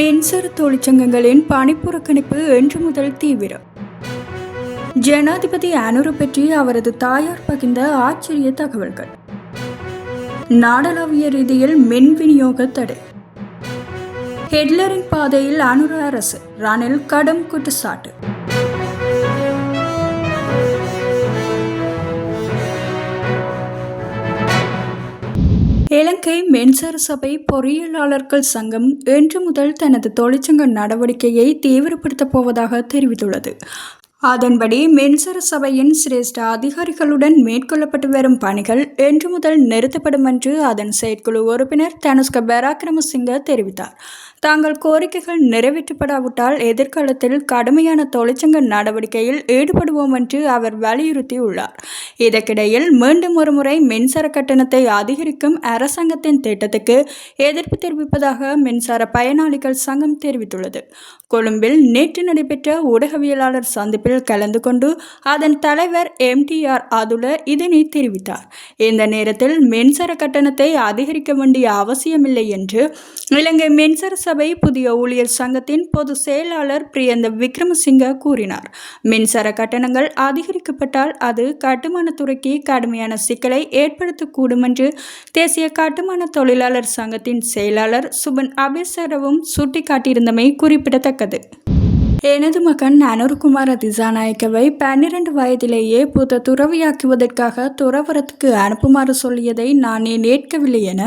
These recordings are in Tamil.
மின்சார தொழிற்சங்கங்களின் பணிப்புறக்கணிப்பு இன்று முதல் தீவிரம். ஜனாதிபதி அனுரு பற்றி அவரது தாயார் பகிர்ந்த ஆச்சரிய தகவல்கள். நாடளாவிய ரீதியில் மின் விநியோக தடை. ஹிட்லரின் பாதையில் அனுர அரசு ரணில் கடும் குற்றச்சாட்டு. இலங்கை மின்சார சபை பொறியியலாளர்கள் சங்கம் இன்று முதல் தனது தொழிற்சங்க நடவடிக்கையை தீவிரப்படுத்தப் போவதாக தெரிவித்துள்ளது. அதன்படி மின்சார சபையின் சிரேஷ்ட அதிகாரிகளுடன் மேற்கொள்ளப்பட்டு வரும் பணிகள் இன்று முதல் நிறுத்தப்படும் என்று அதன் செயற்குழு உறுப்பினர் தனுஷ்க பராக்கிரமசிங்க தெரிவித்தார். தாங்கள் கோரிக்கைகள் நிறைவேற்றப்படாவிட்டால் எதிர்காலத்தில் கடுமையான தொழிற்சங்க நடவடிக்கையில் ஈடுபடுவோம் என்று அவர் வலியுறுத்தியுள்ளார். இதற்கிடையில் மீண்டும் ஒருமுறை மின்சார கட்டணத்தை அதிகரிக்கும் அரசாங்கத்தின் திட்டத்துக்கு எதிர்ப்பு தெரிவிப்பதாக மின்சார பயனாளிகள் சங்கம் தெரிவித்துள்ளது. கொழும்பில் நேற்று நடைபெற்ற ஊடகவியலாளர் சந்திப்பில் கலந்து கொண்டு அதன் தலைவர் எம்டிஆர் அதுல இதனை தெரிவித்தார். இந்த நேரத்தில் மின்சார கட்டணத்தை அதிகரிக்க வேண்டிய அவசியமில்லை என்று இலங்கை மின்சார சபை புதிய ஊழியர் சங்கத்தின் பொது செயலாளர் பிரியந்த விக்ரமசிங்க கூறினார். மின்சார கட்டணங்கள் அதிகரிக்கப்பட்டால் அது கட்டுமான துறைக்கு கடுமையான சிக்கலை ஏற்படுத்தக்கூடும் என்று தேசிய கட்டுமான தொழிலாளர் சங்கத்தின் செயலாளர் சுபன் அபேசரவும் சுட்டிக்காட்டியிருந்தமை குறிப்பிடத்தக்கது. எனது மகன் அனுர்குமார திசாநாயக்கவை பன்னிரண்டு வயதிலேயே புத துறவியாக்குவதற்காக துறவரத்துக்கு அனுப்புமாறு சொல்லியதை நான் ஏற்கவில்லை என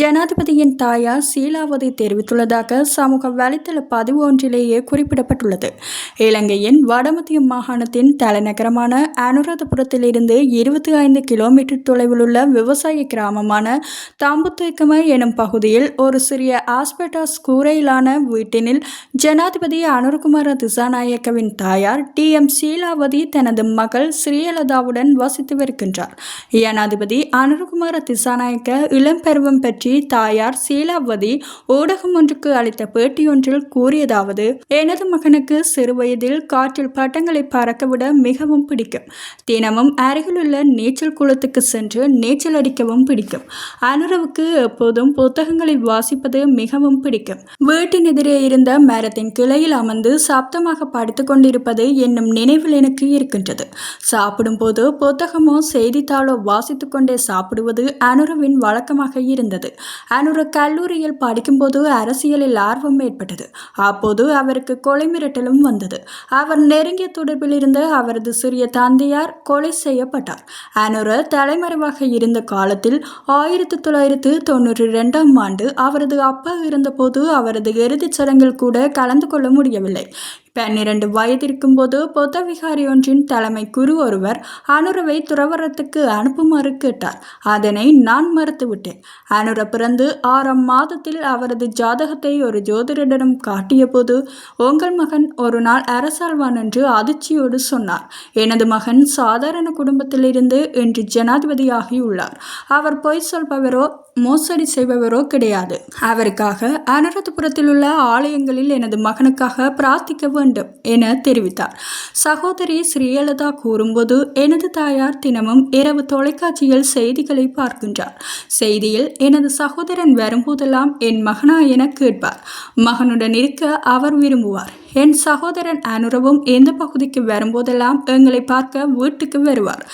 ஜனாதிபதியின் தாயார் சீலாவதி தெரிவித்துள்ளதாக சமூக வலைத்தள பதிவு ஒன்றிலேயே குறிப்பிடப்பட்டுள்ளது. இலங்கையின் வடமத்திய மாகாணத்தின் தலைநகரமான அனுராதபுரத்திலிருந்து இருபத்தி ஐந்து கிலோமீட்டர் தொலைவில் உள்ள விவசாய கிராமமான தாம்புத்தேக்கம எனும் பகுதியில் ஒரு சிறிய ஆஸ்பெட்டாஸ் கூரையிலான வீட்டினில் ஜனாதிபதி அனுர்குமார திசாநாயக்கவின் தாயார் டி. எம். சீலாவதி தனது மகள் ஸ்ரீலதாவுடன் வசித்து வருகின்றார் ஜனாதிபதி அனுர்குமார திசாநாயக்க இளம்பருவம் பற்றி தாயார் சீலாவதி ஊடகம் ஒன்றுக்கு அளித்த பேட்டியொன்றில் கூறியதாவது எனது மகனுக்கு சிறுவயதில் காற்றில் பட்டங்களை பறக்கவிட மிகவும் பிடிக்கும். தினமும் அருகிலுள்ள நீச்சல் குளத்துக்கு சென்று நீச்சல் அடிக்கவும் பிடிக்கும். அனுரவுக்கு எப்போதும் புத்தகங்களை வாசிப்பது மிகவும் பிடிக்கும். வீட்டின் எதிரே இருந்த மரத்தின் கிளையில் அமர்ந்து சப்தமாக படித்து கொண்டிருப்பது என்னும் நினைவில் எனக்கு இருக்கின்றது. சாப்பிடும்போது புத்தகமோ செய்தித்தாளோ வாசித்து கொண்டே சாப்பிடுவது அனுருவின் வழக்கமாக இருந்தது. அனுரு கல்லூரியில் படிக்கும்போது அரசியலில் ஆர்வம் ஏற்பட்டது. அப்போது அவருக்கு கொலை மிரட்டலும் வந்தது. அவர் நெருங்கிய தொடர்பில் இருந்த அவரது சிறிய தந்தையார் கொலை செய்யப்பட்டார். அனுர தலைமறைவாக இருந்த காலத்தில் ஆயிரத்தி தொள்ளாயிரத்து தொண்ணூற்றி ரெண்டாம் ஆண்டு அவரது அப்பா இருந்தபோது அவரது இறுதிச் சடங்கில் கூட கலந்து கொள்ள முடியவில்லை. பன்னிரண்டு வயதிருக்கும்போது பொத்த விகாரி ஒன்றின் தலைமை குரு ஒருவர் அனுரவை துறவரத்துக்கு அனுப்புமாறு கேட்டார். அதனை நான் மறுத்துவிட்டேன். அனுர பிறந்து ஆறாம் மாதத்தில் அவரது ஜாதகத்தை ஒரு ஜோதிடரிடம் காட்டியபோது உங்கள் மகன் ஒரு நாள் அரசாழ்வான் என்று அதிர்ச்சியோடு சொன்னார். எனது மகன் சாதாரண குடும்பத்திலிருந்து இன்று ஜனாதிபதியாகியுள்ளார் அவர் பொய் சொல்பவரோ மோசடி செய்பவரோ கிடையாது. அவருக்காக அனுராதபுரத்தில் உள்ள ஆலயங்களில் எனது மகனுக்காக பிரார்த்திக்க வேண்டும். என தெரிவித்தார். சகோதரி ஸ்ரீலதா கூறும்போது எனது தாயார் தினமும் இரவு தொலைக்காட்சியில் செய்திகளை பார்க்கின்றார். செய்தியில் எனது சகோதரன் வரும்போதெல்லாம் என் மகனா என கேட்பார். மகனுடன் இருக்க அவர் விரும்புவார். என் சகோதரன் அனுரவும் எந்த பகுதிக்கு வரும்போதெல்லாம் எங்களை பார்க்க வீட்டுக்கு வருவார்.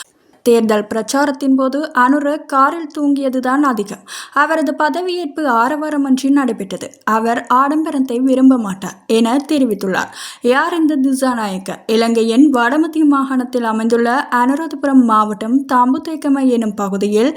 தேர்தல் பிரச்சாரத்தின் போது அனுர காரில் தூங்கியதுதான் அதிகம். அவரது பதவியேற்பு ஆரவாரமன்றி நடைபெற்றது. அவர் ஆடம்பரத்தை விரும்ப மாட்டார் என தெரிவித்துள்ளார். யார் இந்த திசாநாயக்க? இலங்கையின் வடமத்திய மாகாணத்தில் அமைந்துள்ள அனுராதபுரம் மாவட்டம் தாம்புத்தேக்கமை எனும் பகுதியில்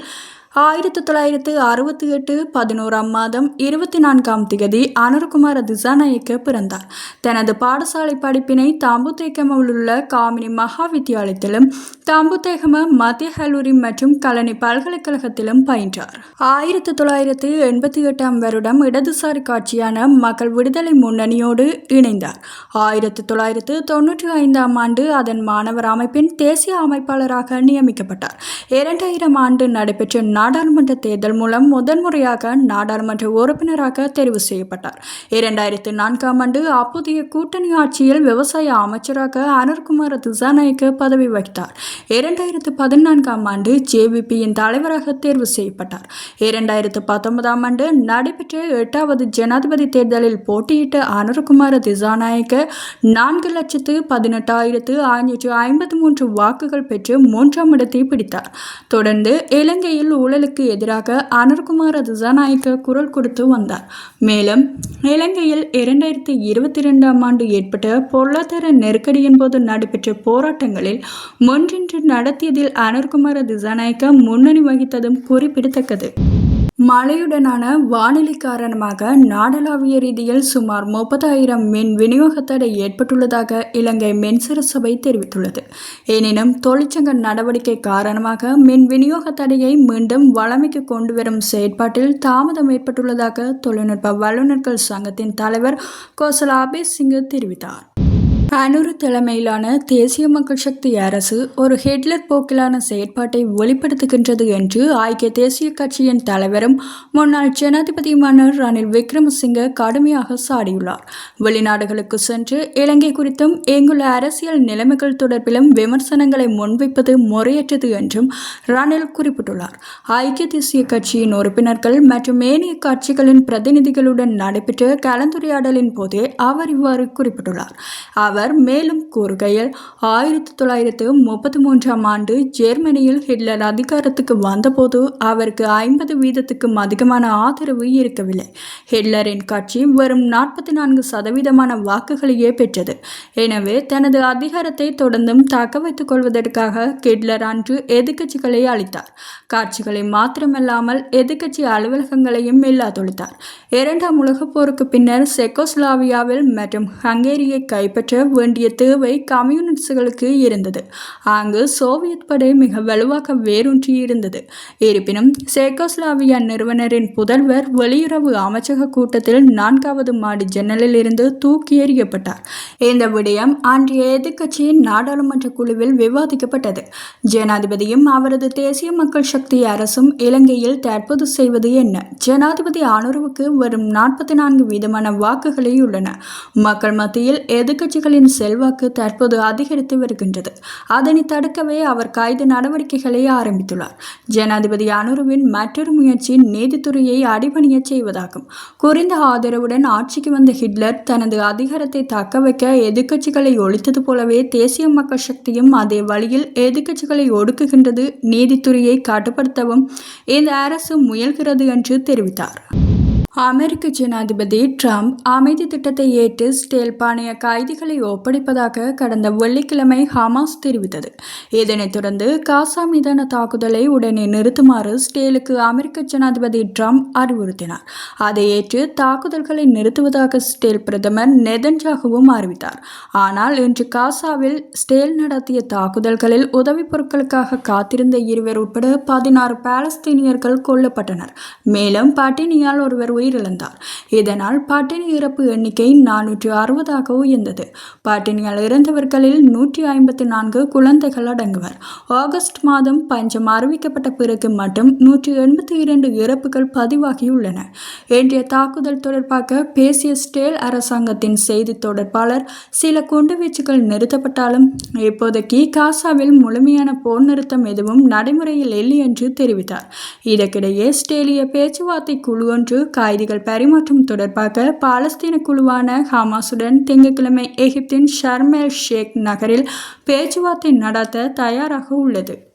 ஆயிரத்தி தொள்ளாயிரத்து அறுபத்தி எட்டு பதினோராம் மாதம் இருபத்தி நான்காம் திகதி அனுர்குமார திசாநாயக்க பிறந்தார். தனது பாடசாலை படிப்பினை தாம்புத்தேகமில் உள்ள காமினி மகா வித்தியாலயத்திலும் தாம்புத்தேகம மத்திய கல்லூரி மற்றும் கலனி பல்கலைக்கழகத்திலும் பயின்றார். ஆயிரத்தி தொள்ளாயிரத்து எண்பத்தி எட்டாம் வருடம் இடதுசாரி காட்சியான மக்கள் விடுதலை முன்னணியோடு இணைந்தார். ஆயிரத்தி தொள்ளாயிரத்து தொன்னூற்றி ஐந்தாம் ஆண்டு அதன் மாணவர் அமைப்பின் தேசிய அமைப்பாளராக நியமிக்கப்பட்டார். இரண்டாயிரம் ஆண்டு நடைபெற்ற நாடாளுமன்ற தேர்தல் மூலம் முதன்முறையாக நாடாளுமன்ற உறுப்பினராக தெரிவு செய்யப்பட்டார். இரண்டாயிரத்து நான்காம் ஆண்டு அப்போதைய கூட்டணி ஆட்சியில் விவசாய அமைச்சராக அனுர்குமார் திசாநாயக்க பதவி வகித்தார். இரண்டாயிரத்து பதினான்காம் ஆண்டு ஜேவிபியின் தலைவராக தேர்வு செய்யப்பட்டார். இரண்டாயிரத்து பத்தொன்பதாம் ஆண்டு நடைபெற்ற எட்டாவது ஜனாதிபதி தேர்தலில் போட்டியிட்ட அனுர்குமார திசாநாயக்க நான்கு லட்சத்து பதினெட்டாயிரத்து ஐநூற்று ஐம்பத்தி மூன்று வாக்குகள் பெற்று மூன்றாம் இடத்தை பிடித்தார். தொடர்ந்து இலங்கையில் ஊழலுக்கு எதிராக அனர்குமார திசாநாயக்க குரல் கொடுத்து வந்தார். மேலும் இலங்கையில் இரண்டாயிரத்தி இருபத்தி ரெண்டாம் ஆண்டு ஏற்பட்ட பொருளாதார நெருக்கடியின் போது நடைபெற்ற போராட்டங்களில் முன்னின்று நடத்தியதில் அனுர்குமார திசாநாயக்க முன்னணி வகித்ததும் குறிப்பிடத்தக்கது. மழையுடனான வானிலை காரணமாக நாடளாவிய ரீதியில் சுமார் முப்பதாயிரம் மின் விநியோக தடை ஏற்பட்டுள்ளதாக இலங்கை மின்சார சபை தெரிவித்துள்ளது. எனினும் தொழிற்சங்க நடவடிக்கை காரணமாக மின் விநியோக தடையை மீண்டும் வளமைக்கு கொண்டு வரும் செயற்பாட்டில் தாமதம் ஏற்பட்டுள்ளதாக தொழில்நுட்ப வல்லுநர்கள் சங்கத்தின் தலைவர் கோசலா சிங் தெரிவித்தார். அனுரு தலைமையிலான தேசிய மக்கள் சக்தி அரசு ஒரு ஹெட்லர் போக்கிலான செயற்பாட்டை வெளிப்படுத்துகின்றது என்று ஐக்கிய தேசிய கட்சியின் தலைவரும் முன்னாள் ஜனாதிபதியுமான ரணில் விக்ரமசிங்க கடுமையாக சாடியுள்ளார். வெளிநாடுகளுக்கு சென்று இலங்கை குறித்தும் எங்குள்ள அரசியல் நிலைமைகள் தொடர்பிலும் விமர்சனங்களை முன்வைப்பது முறையற்றது என்றும் ரணில் குறிப்பிட்டுள்ளார். ஐக்கிய தேசிய கட்சியின் உறுப்பினர்கள் மற்றும் ஏனைய கட்சிகளின் பிரதிநிதிகளுடன் நடைபெற்ற கலந்துரையாடலின் போதே அவர் இவ்வாறு குறிப்பிட்டுள்ளார். அவர் அவர் மேலும் கூறுகையில் ஆயிரத்தி தொள்ளாயிரத்து முப்பத்தி மூன்றாம் ஆண்டு ஜெர்மனியில் ஹிட்லர் அதிகாரத்துக்கு வந்தபோது அவருக்கு ஐம்பது வீதத்துக்கும் அதிகமான ஆதரவு இருக்கவில்லை. ஹிட்லரின் கட்சி வெறும் நாற்பத்தி நான்கு சதவீதமான வாக்குகளையே பெற்றது. எனவே தனது அதிகாரத்தை தொடர்ந்தும் தக்க வைத்துக் கொள்வதற்காக ஹிட்லர் அன்று எதிர்க்கட்சிகளை அளித்தார் காட்சிகளை மாத்திரமல்லாமல் எதிர்க்கட்சி அலுவலகங்களையும் இல்லாதொழித்தார். இரண்டாம் உலகப் போருக்கு பின்னர் செக்கோஸ்லாவியாவில் மற்றும் ஹங்கேரியை கைப்பற்ற வேண்டிய தேவை கம்யூனிஸ்டுகளுக்கு இருந்தது. அங்கு சோவியத் படை மிக வலுவாக வேரூன்றி இருந்தது. இருப்பினும் சேகோஸ்லாவியா நிறுவனரின் புதல்வர் வெளியுறவு அமைச்சக கூட்டத்தில் நான்காவது மாடி ஜன்னலில் இருந்து தூக்கி எறியப்பட்டார். இந்த விடயம் அன்றைய எதிர்க்கட்சியின் நாடாளுமன்ற குழுவில் விவாதிக்கப்பட்டது. ஜனாதிபதியும் அவரது தேசிய மக்கள் சக்தி அரசும் இலங்கையில் தற்போது செய்வது என்ன? ஜனாதிபதி அனுருவுக்கு வரும் நாற்பத்தி நான்கு வீதமான வாக்குகளே உள்ளன. மக்கள் மத்தியில் எதிர்க்கட்சிகளின் அவர்களின் செல்வாக்கு தற்போது அதிகரித்து வருகின்றது. அதனை தடுக்கவே அவர் கைது நடவடிக்கைகளை ஆரம்பித்துள்ளார். ஜனாதிபதி அனுருவின் மற்றொரு முயற்சி நீதித்துறையை அடிபணிய செய்வதாகும். குறைந்த ஆதரவுடன் ஆட்சிக்கு வந்த ஹிட்லர் தனது அதிகாரத்தை தக்க வைக்க எதிர்க்கட்சிகளை ஒழித்தது போலவே தேசிய மக்கள் சக்தியும் அதே வழியில் எதிர்க்கட்சிகளை ஒடுக்குகின்றது நீதித்துறையை கட்டுப்படுத்தவும் இந்த அரசு முயல்கிறது என்று தெரிவித்தார். அமெரிக்க ஜனாதிபதி ட்ரம்ப் அமைதி திட்டத்தை ஏற்று ஸ்டேல் பாணிய கைதிகளை ஒப்படைப்பதாக கடந்த வெள்ளிக்கிழமை ஹமாஸ் தெரிவித்தது. இதனைத் தொடர்ந்து காசா மீதான தாக்குதலை உடனே நிறுத்துமாறு ஸ்டேலுக்கு அமெரிக்க ஜனாதிபதி ட்ரம்ப் அறிவுறுத்தினார். அதை ஏற்று தாக்குதல்களை நிறுத்துவதாக ஸ்டேல் பிரதமர் நெதன்ஜாகவும் அறிவித்தார். ஆனால் இன்று காசாவில் ஸ்டேல் நடத்திய தாக்குதல்களில் உதவிப் பொருட்களுக்காக காத்திருந்த இருவர் உட்பட பதினாறு பாலஸ்தீனியர்கள் கொல்லப்பட்டனர். மேலும் பட்டினியால் ஒருவர் உயிரிழந்தார். இதனால் பட்டினி இறப்பு எண்ணிக்கை நானூற்றி அறுபதாக உயர்ந்தது பட்டினியால் இறந்தவர்களில் நூற்றி ஐம்பத்தி நான்கு குழந்தைகள் அடங்குவர். ஆகஸ்ட் மாதம் பஞ்சம் அறிவிக்கப்பட்ட பிறகு மட்டும் நூற்றி எண்பத்தி இரண்டு இறப்புகள் பதிவாகியுள்ளன இன்றைய தாக்குதல் தொடர்பாக பேசிய ஸ்டேல் அரசாங்கத்தின் செய்தி தொடர்பாளர் சில குண்டுவீச்சுகள் நிறுத்தப்பட்டாலும் இப்போதைக்கு காசாவில் முழுமையான போர் நிறுத்தம் எதுவும் நடைமுறையில் இல்லை என்று தெரிவித்தார். இதற்கிடையே ஸ்டேலிய பேச்சுவார்த்தை குழு ஒன்று கைதிகள் பரிமாற்றம் தொடர்பாக பாலஸ்தீன குழுவான ஹமாசுடன் திங்கட்கிழமை எகிப்தின் ஷர்மெல் ஷேக் நகரில் பேச்சுவார்த்தை நடத்த தயாராக உள்ளது.